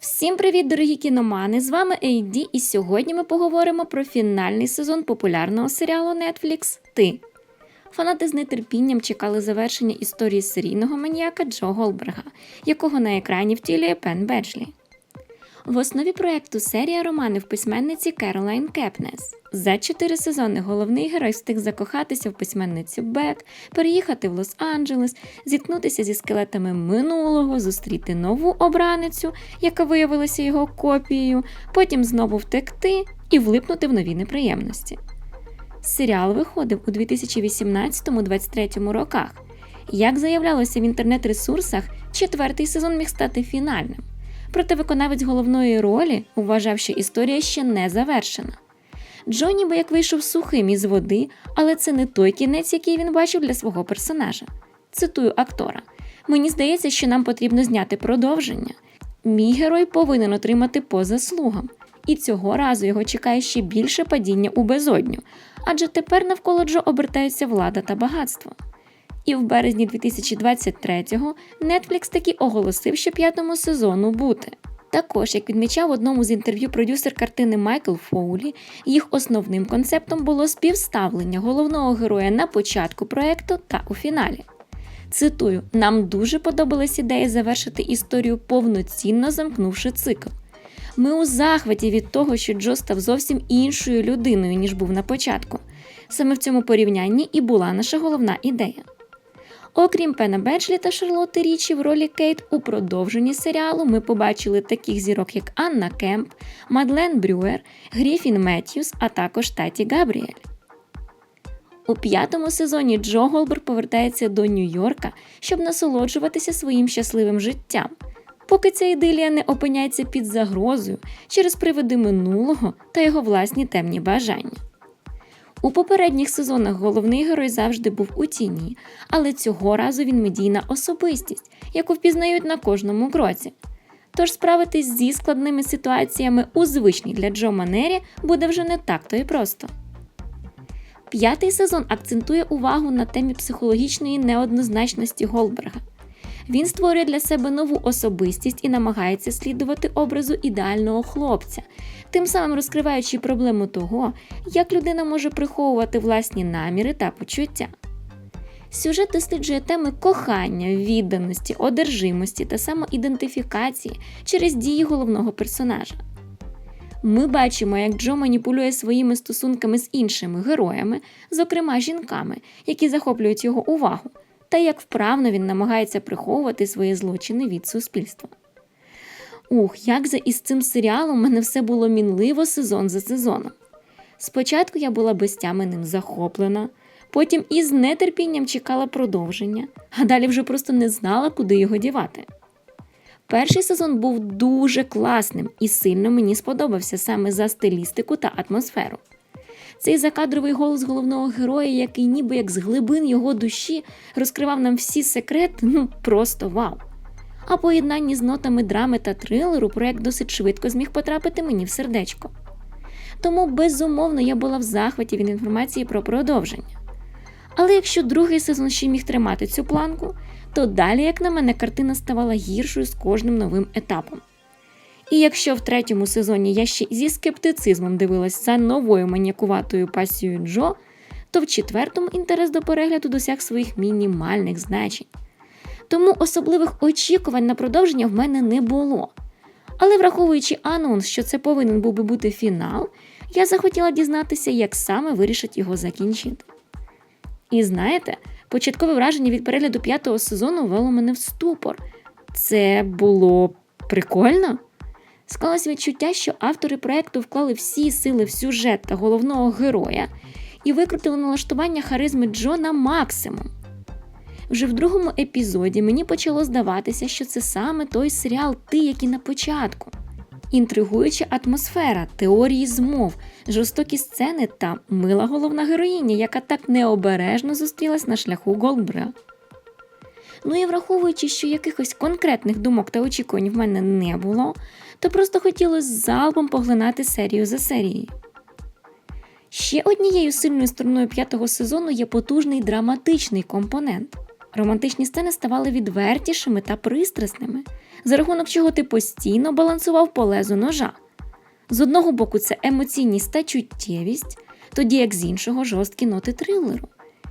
Всім привіт, дорогі кіномани! З вами Ейді, і сьогодні ми поговоримо про фінальний сезон популярного серіалу Netflix Ти. Фанати з нетерпінням чекали завершення історії серійного маніяка Джо Голберга, якого на екрані втілює Пен Беджлі. В основі проекту серія романів письменниці Керолайн Кепнес. За чотири сезони головний герой встиг закохатися в письменницю Бет, переїхати в Лос-Анджелес, зіткнутися зі скелетами минулого, зустріти нову обраницю, яка виявилася його копією, потім знову втекти і влипнути в нові неприємності. Серіал виходив у 2018-2023 роках. Як заявлялося в інтернет-ресурсах, четвертий сезон міг стати фінальним. Проте виконавець головної ролі вважав, що історія ще не завершена. Джо ніби як вийшов сухим із води, але це не той кінець, який він бачив для свого персонажа. Цитую актора: Мені здається, що нам потрібно зняти продовження. Мій герой повинен отримати по заслугам, і цього разу його чекає ще більше падіння у безодню, адже тепер навколо Джо обертаються влада та багатство. І в березні 2023-го Netflix таки оголосив, що п'ятому сезону бути. Також, як відмічав в одному з інтерв'ю продюсер картини Майкл Фоулі, їх основним концептом було співставлення головного героя на початку проекту та у фіналі. Цитую: нам дуже подобалась ідея завершити історію повноцінно замкнувши цикл. Ми у захваті від того, що Джо став зовсім іншою людиною, ніж був на початку. Саме в цьому порівнянні і була наша головна ідея. Окрім Пена Беджлі та Шарлотти Річі в ролі Кейт, у продовженні серіалу ми побачили таких зірок, як Анна Кемп, Мадлен Брюер, Гріфін Меттьюс, а також Таті Габріель. У п'ятому сезоні Джо Голбер повертається до Нью-Йорка, щоб насолоджуватися своїм щасливим життям, поки ця ідилія не опиняється під загрозою через привиди минулого та його власні темні бажання. У попередніх сезонах головний герой завжди був у тіні, але цього разу він медійна особистість, яку впізнають на кожному кроці. Тож справитись зі складними ситуаціями у звичній для Джо манері буде вже не так то і просто. П'ятий сезон акцентує увагу на темі психологічної неоднозначності Голберга. Він створює для себе нову особистість і намагається слідувати образу ідеального хлопця, тим самим розкриваючи проблему того, як людина може приховувати власні наміри та почуття. Сюжет досліджує теми кохання, відданості, одержимості та самоідентифікації через дії головного персонажа. Ми бачимо, як Джо маніпулює своїми стосунками з іншими героями, зокрема жінками, які захоплюють його увагу, та як вправно він намагається приховувати свої злочини від суспільства. Ух, як за із цим серіалом мене все було мінливо сезон за сезоном. Спочатку я була безтями ним захоплена, потім із нетерпінням чекала продовження, а далі вже просто не знала, куди його дівати. Перший сезон був дуже класним і сильно мені сподобався саме за стилістику та атмосферу. Цей закадровий голос головного героя, який ніби як з глибин його душі розкривав нам всі секрети, ну просто вау! А поєднанні з нотами драми та трилеру проект досить швидко зміг потрапити мені в сердечко. Тому, безумовно, я була в захваті від інформації про продовження. Але якщо другий сезон ще міг тримати цю планку, то далі, як на мене, картина ставала гіршою з кожним новим етапом. І якщо в третьому сезоні я ще зі скептицизмом дивилась за новою маніякуватою пасією Джо, то в четвертому інтерес до перегляду досяг своїх мінімальних значень. Тому особливих очікувань на продовження в мене не було. Але враховуючи анонс, що це повинен був би бути фінал, я захотіла дізнатися, як саме вирішать його закінчити. І знаєте, початкове враження від перегляду п'ятого сезону ввело мене в ступор. Це було прикольно. Склалось відчуття, що автори проекту вклали всі сили в сюжет та головного героя і викрутили налаштування харизми Джо на максимум. Вже в другому епізоді мені почало здаватися, що це саме той серіал Ти, як і на початку. Інтригуюча атмосфера, теорії змов, жорстокі сцени та мила головна героїня, яка так необережно зустрілась на шляху Голдбреа. Ну і враховуючи, що якихось конкретних думок та очікувань в мене не було, то просто хотілося залпом поглинати серію за серією. Ще однією сильною стороною п'ятого сезону є потужний драматичний компонент. Романтичні сцени ставали відвертішими та пристрасними. за рахунок чого ти постійно балансував по лезу ножа. З одного боку, це емоційність та чуттєвість, тоді як з іншого жорсткі ноти трилеру.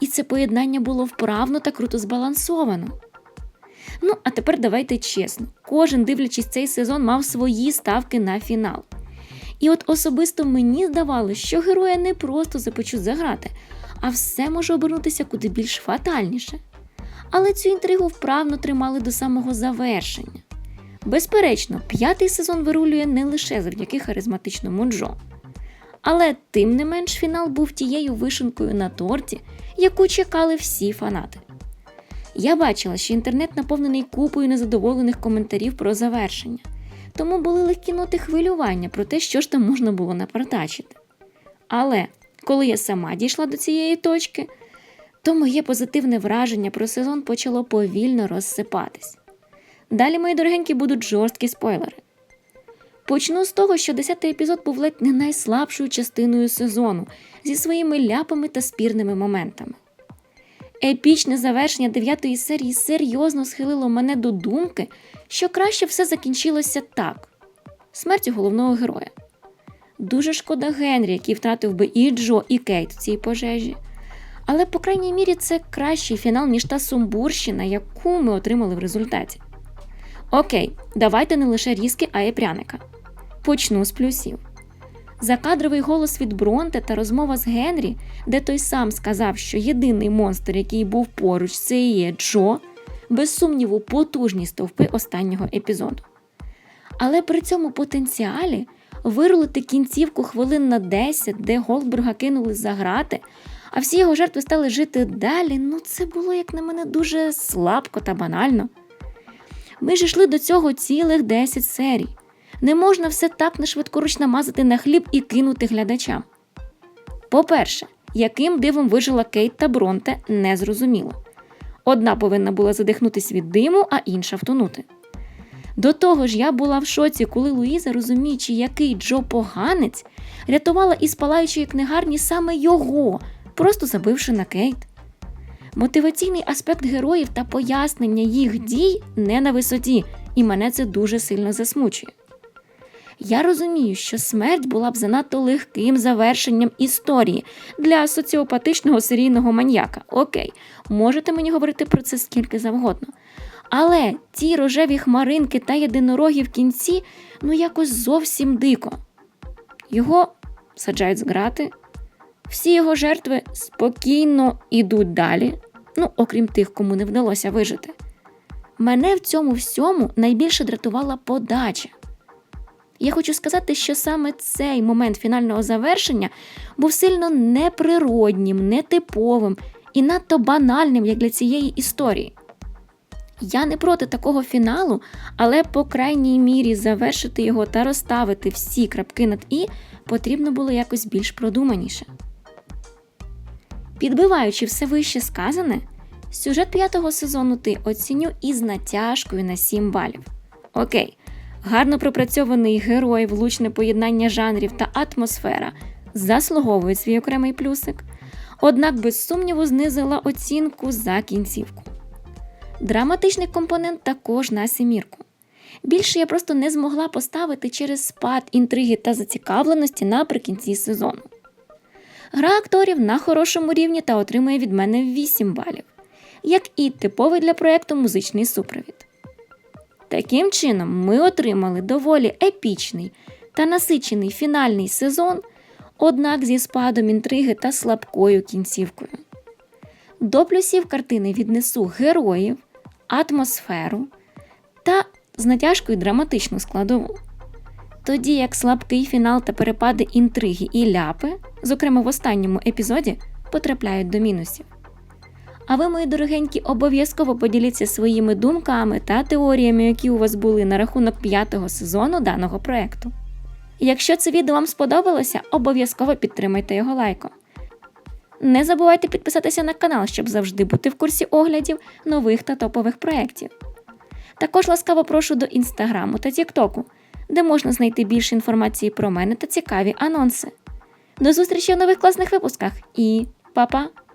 І це поєднання було вправно та круто збалансовано. Ну, а тепер давайте чесно: кожен, дивлячись цей сезон, мав свої ставки на фінал. І от особисто мені здавалося, що героя не просто започуть заграти, а все може обернутися куди більш фатальніше. Але цю інтригу вправно тримали до самого завершення. Безперечно, п'ятий сезон вирулює не лише завдяки харизматичному Джо. Але тим не менш фінал був тією вишенкою на торті, яку чекали всі фанати. Я бачила, що інтернет наповнений купою незадоволених коментарів про завершення, тому були легкі ноти хвилювання про те, що ж там можна було напартачити. Але коли я сама дійшла до цієї точки, то моє позитивне враження про сезон почало повільно розсипатись. Далі, мої дорогенькі, будуть жорсткі спойлери. Почну з того, що 10-й епізод був ледь не найслабшою частиною сезону зі своїми ляпами та спірними моментами. Епічне завершення 9-ї серії серйозно схилило мене до думки, що краще все закінчилося так: смертю головного героя. Дуже шкода Генрі, який втратив би і Джо, і Кейт в цій пожежі. Але, по крайній мірі, це кращий фінал, ніж та сумбурщина, яку ми отримали в результаті. Окей, давайте не лише різки, а й пряника. Почну з плюсів. Закадровий голос від Бронте та розмова з Генрі, де той сам сказав, що єдиний монстр, який був поруч, це і є Джо, без сумніву, потужні стовпи останнього епізоду. Але при цьому потенціалі вирулити кінцівку хвилин на 10, де Голдберга кинули за грати, а всі його жертви стали жити далі, ну це було, як на мене, дуже слабко та банально. Ми ж йшли до цього цілих 10 серій. Не можна все так нешвидкоруч намазати на хліб і кинути глядачам. По-перше, яким дивом вижила Кейт та Бронте, незрозуміло. Одна повинна була задихнутися від диму, а інша втонути. До того ж, я була в шоці, коли Луїза, розуміючи, який Джо поганець, рятувала із палаючої книгарні саме його, просто забивши на Кейт. Мотиваційний аспект героїв та пояснення їх дій не на висоті, і мене це дуже сильно засмучує. Я розумію, що смерть була б занадто легким завершенням історії для соціопатичного серійного маньяка. Окей, можете мені говорити про це скільки завгодно. Але ті рожеві хмаринки та єдинороги в кінці ну якось зовсім дико. Його саджають з грати, всі його жертви спокійно йдуть далі, ну, окрім тих, кому не вдалося вижити. Мене в цьому всьому найбільше дратувала подача. Я хочу сказати, що саме цей момент фінального завершення був сильно неприроднім, нетиповим і надто банальним як для цієї історії. Я не проти такого фіналу, але по крайній мірі завершити його та розставити всі крапки над і потрібно було якось більш продуманіше. Підбиваючи все вище сказане, сюжет п'ятого сезону ти оціню із натяжкою на 7 балів. Окей, гарно пропрацьований герой, влучне поєднання жанрів та атмосфера заслуговують свій окремий плюсик, однак, без сумніву, знизила оцінку за кінцівку. Драматичний компонент також на семірку. Більше я просто не змогла поставити через спад інтриги та зацікавленості наприкінці сезону. Гра акторів на хорошому рівні та отримує від мене 8 балів, як і типовий для проєкту музичний супровід. Таким чином, ми отримали доволі епічний та насичений фінальний сезон, однак зі спадом інтриги та слабкою кінцівкою. До плюсів картини віднесу героїв, атмосферу та з натяжкою драматичну складову. Тоді як слабкий фінал та перепади інтриги і ляпи, зокрема в останньому епізоді, потрапляють до мінусів. А ви, мої дорогенькі, обов'язково поділіться своїми думками та теоріями, які у вас були на рахунок п'ятого сезону даного проекту. Якщо це відео вам сподобалося, обов'язково підтримайте його лайком. Не забувайте підписатися на канал, щоб завжди бути в курсі оглядів нових та топових проєктів. Також ласкаво прошу до інстаграму та тіктоку, де можна знайти більше інформації про мене та цікаві анонси. До зустрічі в нових класних випусках і па-па!